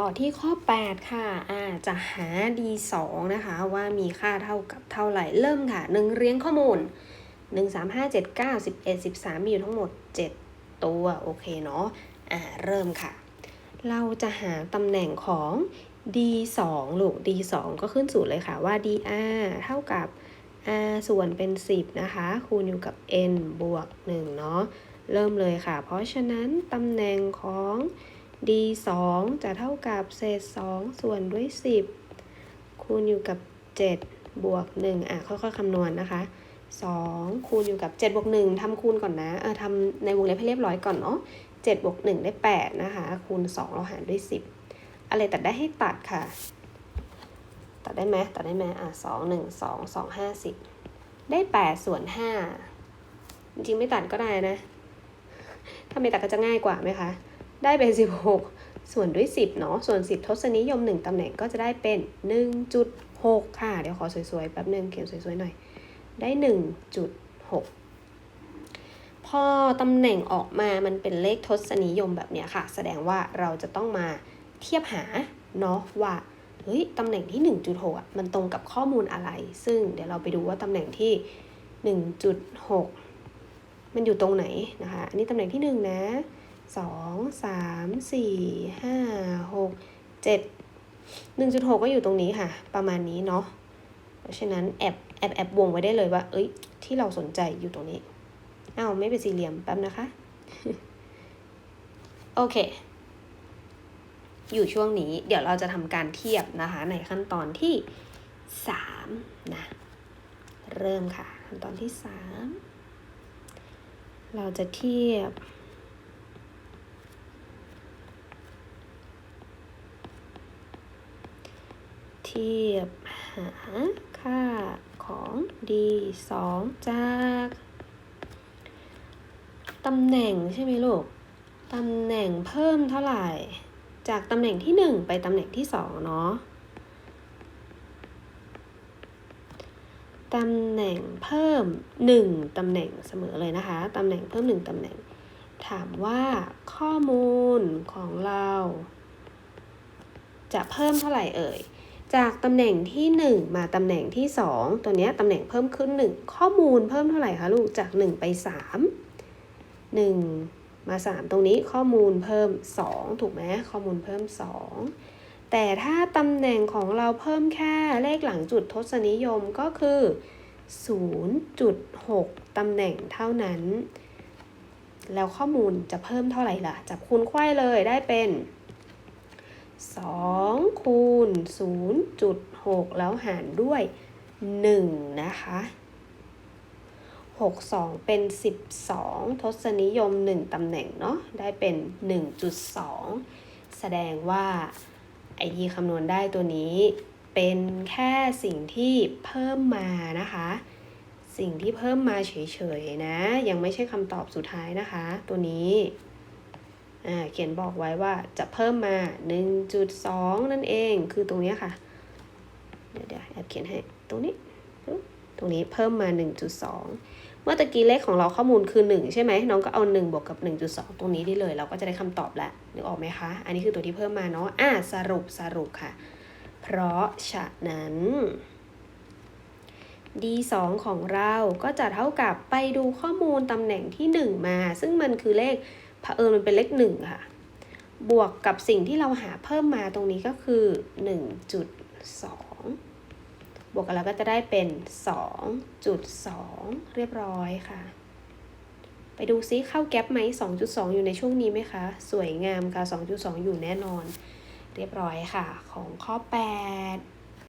ต่อที่ข้อ 8 ค่ะอาจะหา d 2 นะคะ ว่ามีค่าเท่ากับเท่าไหร่ เริ่มค่ะ 1 เรียงข้อมูล 1 3 5 7 9 11 13 มีอยู่ทั้งหมด 7 ตัว โอเคเนาะอ่าเริ่มค่ะ เราจะหาตำแหน่งของ d 2 ลูก d 2 ก็ขึ้นสูตรเลยค่ะว่า dr เท่ากับ r ส่วนเป็น 10 นะคะ คูณอยู่กับ n บวก 1 เนาะ เริ่มเลยค่ะ เพราะฉะนั้นตำแหน่งของ d 2 จะเท่ากับเศษ 2 ส่วนด้วย 10 คูณอยู่กับ 7 บวก 1 อะ ค่อยๆคำนวณนะคะ 2 คูณอยู่กับ 7 บวก 1ทำคูณก่อนนะ เออทำในวงเล็บให้เรียบร้อยก่อนเนาะ7บวก 1 ได้ 8 นะคะ คูณ 2 เราหารด้วย 10 อะไรตัดได้ให้ตัดค่ะ ตัดได้ไหมตัดได้ไหมอะ 2 1 2 2 5 10 ได้ 8 ส่วน 5 จริงๆไม่ตัดก็ได้นะ ถ้าไม่ตัดก็จะง่ายกว่าไหมคะ ได้เป็น 16 ส่วนด้วย 10 เนาะ ส่วน 10 ทศนิยม 1ตำแหน่งก็จะได้เป็น 1.6 ค่ะ เดี๋ยวขอสวยๆ แป๊บนึงเขียนสวยๆ หน่อย ได้ 1.6 พอตำแหน่งออกมามันเป็นเลขทศนิยมแบบเนี้ยค่ะ แสดงว่าเราจะต้องมาเทียบหาเนาะว่าเฮ้ยตำแหน่งที่ 1.6อะมันตรงกับข้อมูลอะไร ซึ่งเดี๋ยวเราไปดูว่าตำแหน่งที่ 1.6 มันอยู่ตรงไหนนะคะ อันนี้ตำแหน่งที่ 1 นะ สองสามสี่ห้าหกเจ็ดหนึ่งจุดหกก็อยู่ตรงนี้ค่ะ ประมาณนี้เนาะเพราะฉะนั้นแอบแอบแอบวงไว้ได้เลยว่า เอ้ย ที่เราสนใจอยู่ตรงนี้อ้าวไม่เป็นสี่เหลี่ยมแป๊บนะคะ โอเค อยู่ช่วงนี้เดี๋ยวเราจะทำการเทียบนะคะ ในขั้นตอนที่สามนะ เริ่มค่ะ ขั้นตอนที่สามเราจะเทียบ เทียบหาค่าของ d 2จากตำแหน่งใช่ไหมลูก ตำแหน่งเพิ่มเท่าไหร่ จากตำแหน่งที่ 1 ไปตำแหน่งที่2เนาะตำแหน่งเพิ่ม 1ตำแหน่งเสมอเลยนะคะ ตำแหน่งเพิ่ม 1ตำแหน่ง ถามว่าข้อมูลของเรา จะเพิ่มเท่าไหร่เอ่ย จากตำแหน่งที่ 1 มาตำแหน่งที่ 2 ตัวนี้ตำแหน่งเพิ่มขึ้น 1 ข้อมูลเพิ่มเท่าไหร่คะลูกจาก 1 ไป 3 1 มา 3 ตรงนี้ข้อมูลเพิ่ม 2 ถูกไหมข้อมูลเพิ่ม 2 แต่ถ้าตำแหน่งของเราเพิ่มแค่เลขหลังจุดทศนิยมก็คือ 0.6 ตำแหน่งเท่านั้น แล้วข้อมูลจะเพิ่มเท่าไหร่ล่ะ จับคูณไขว้เลยได้เป็น 2 คูณ 0.6 แล้วหารด้วย 1 นะคะ 62 เป็น 12 ทศนิยม 1 ตำแหน่งเนาะได้เป็น 1.2 แสดงว่าไอที่คำนวณได้ตัวนี้ เป็นแค่สิ่งที่เพิ่มมานะคะ สิ่งที่เพิ่มมาเฉยๆนะ ยังไม่ใช่คำตอบสุดท้ายนะคะ ตัวนี้ เขียนบอกไว้ว่าจะเพิ่มมา 1.2 นั่นเองคือตรงนี้ค่ะ เดี๋ยวเดี๋ยวแอบเขียนให้ตรงนี้ ตรงนี้เพิ่มมา 1.2 เมื่อตะกี้เลขของเราข้อมูลคือ 1 ใช่ไหมน้องก็เอา 1 บวกกับ 1.2 ตรงนี้ได้เลย เราก็จะได้คำตอบแล้วนึกออกไหมคะ อันนี้คือตัวที่เพิ่มมาเนาะอ่าสรุปสรุปค่ะ เพราะฉะนั้น d 2 ของเราก็จะเท่ากับไปดูข้อมูลตำแหน่งที่ 1 มา ซึ่งมันคือเลข เผอิญมันเป็นเลข1ค่ะ บวกกับสิ่งที่เราหาเพิ่มมาตรงนี้ก็คือ 1.2 บวกกันแล้วก็จะได้เป็น 2.2 เรียบร้อยค่ะ ไปดูซิเข้าแก๊ปไหม 2.2 อยู่ในช่วงนี้ไหมคะ สวยงามค่ะ 2.2 อยู่แน่นอน เรียบร้อยค่ะ ของข้อ 8